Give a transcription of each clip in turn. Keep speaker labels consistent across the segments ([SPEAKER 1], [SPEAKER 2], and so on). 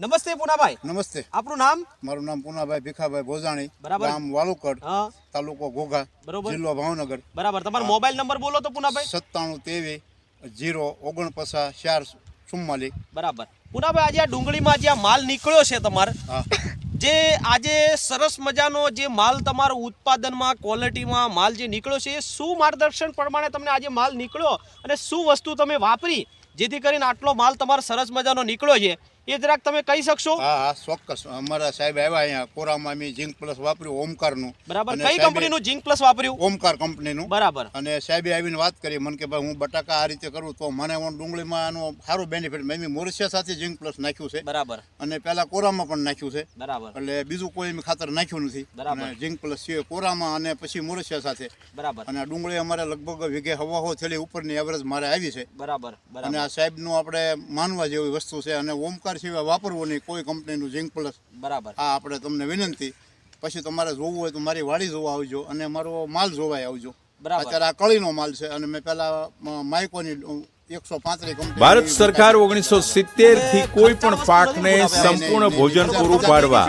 [SPEAKER 1] નમસ્તે પુનાભાઈ.
[SPEAKER 2] નમસ્તે.
[SPEAKER 1] આપણું નામ?
[SPEAKER 2] મારું નામ પુનાભાઈ ભીખાભાઈ ભોજાણી
[SPEAKER 1] બરાબર.
[SPEAKER 2] ગામ વાલુકડ તાલુકો ઘોઘા
[SPEAKER 1] બરોબર.
[SPEAKER 2] જિલ્લો ભાવનગર.
[SPEAKER 1] બરાબર. તમારો મોબાઈલ નંબર બોલો તો પુનાભાઈ.
[SPEAKER 2] સત્તાણું ત્રેવીસ જીરો ઓગણપચાસ ચાર ચુમ્માલી
[SPEAKER 1] બરાબર. પુનાભાઈ આજે આ ડુંગળીમાં જે આ માલ નીકળ્યો છે તમારે જે આજે સરસ મજાનો જે માલ તમારો ઉત્પાદનમાં ક્વોલિટીમાં માલ જે નીકળ્યો છે એ શું માર્ગદર્શન પ્રમાણે તમને આજે માલ નીકળ્યો અને શું વસ્તુ તમે વાપરી જેથી કરીને આટલો માલ તમારો સરસ મજાનો નીકળ્યો છે? એ જરાક તમે કહી શકશો?
[SPEAKER 2] હા હા ચોક્કસ. અમારા સાહેબ આવ્યા અહીંયા. કોરામાં મેં ઝીંક પ્લસ વાપર્યું ઓમકારનું.
[SPEAKER 1] બરાબર. કઈ કંપનીનું ઝિંક પ્લસ વાપર્યું?
[SPEAKER 2] ઓમકાર કંપનીનું.
[SPEAKER 1] બરાબર.
[SPEAKER 2] અને સાહેબે આવીને વાત કરી. મને કે ભાઈ હું બટાકા આ રીતે કરું તો મને પણ ડુંગળીમાં આનો સારો બેનિફિટ મેં મોરસિયા સાથે ઝીંક પ્લસ નાખ્યું છે.
[SPEAKER 1] બરાબર.
[SPEAKER 2] અને પહેલા કોરામાં પણ નાખ્યું છે.
[SPEAKER 1] બરાબર.
[SPEAKER 2] એટલે બીજું કોઈ ખાતર નાખ્યું નથી.
[SPEAKER 1] બરાબર.
[SPEAKER 2] ઝીંક પ્લસ છે કોરામાં અને પછી મોરસિયા સાથે.
[SPEAKER 1] બરાબર.
[SPEAKER 2] અને ડુંગળી અમારે લગભગ વીઘે હવા હો થેલી ઉપરની એવરેજ મારે આવી છે.
[SPEAKER 1] બરાબર.
[SPEAKER 2] અને આ સાહેબનું આપણે માનવા જેવી વસ્તુ છે અને ઓમકાર સિવાય વાપરવું નહીં. કોઈ કંપનીનું ઝીંક પ્લસ
[SPEAKER 1] બરાબર.
[SPEAKER 2] આ આપણે તમને વિનંતી. પછી તમારે જોવું હોય તો મારી વાડી જોવા આવજો અને મારો માલ જોવાય આવજો.
[SPEAKER 1] બરાબર.
[SPEAKER 2] અત્યારે આ કળીનો માલ છે અને મેં પહેલાં માઇકોની
[SPEAKER 3] ભારત સરકાર ઓગણીસો સિત્તેરથી કોઈ પણ પાકને સંપૂર્ણ ભોજન પૂરું પાડવા.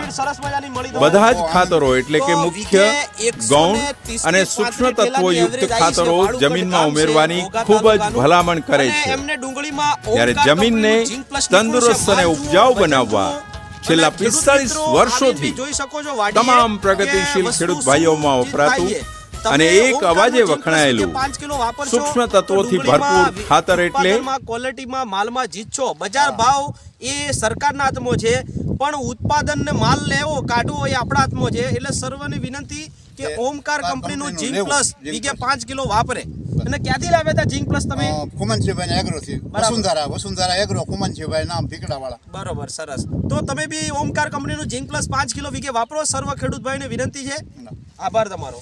[SPEAKER 3] બધા જ ખાતરો એટલે કે મુખ્ય ગૌણ અને સૂક્ષ્મ તત્વોયુક્ત ખાતરો જમીનમાં ઉમેરવાની ખૂબ જ ભલામણ કરે છે. ત્યારે જમીનને. તંદુરસ્ત અને ઉપજાઉ બનાવવા છેલ્લા
[SPEAKER 1] અને ખેડૂત
[SPEAKER 3] 45
[SPEAKER 1] મિત્રો
[SPEAKER 3] વર્ષોથી
[SPEAKER 1] આવીને જોઈ શકો છો. વાડીએ
[SPEAKER 3] તમામ પ્રગતિશીલ ખેડૂત ભાઈઓમાં વપરાતું અને એક અવાજે વખણાયેલું. સૂક્ષ્મ તત્વોથી ભરપૂર ખાતર એટલે
[SPEAKER 1] ક્વોલિટીમાં માલમાં જીતશો. બજાર ભાવ એ સરકારના હાથમાં છે પણ ઉત્પાદન ને માલ લેવો કાઢવો એ આપણા હાથમાં છે. એટલે સર્વને વિનંતી કે ઓમકાર કંપનીનું
[SPEAKER 2] જીંક
[SPEAKER 1] પ્લસ
[SPEAKER 2] ઝીંક
[SPEAKER 1] પાંચ કિલો વાપરે. અને ક્યાંથી લાવ્યા હતા જીંક પ્લસ તમે?
[SPEAKER 2] કુમનશીભાઈ એગ્રોથી
[SPEAKER 1] બરાબર.
[SPEAKER 2] વસુંધરા વસુંધરા એગ્રો કુમનસિંહભાઈ નામ ભીકડાવાળા
[SPEAKER 1] બરોબર સરસ. તો તમે બી ઓમકાર કંપનીનું જીંક પ્લસ પાંચ કિલો વીઘે વાપરો સર્વ ખેડૂત ભાઈને વિનંતી છે. આભાર તમારો.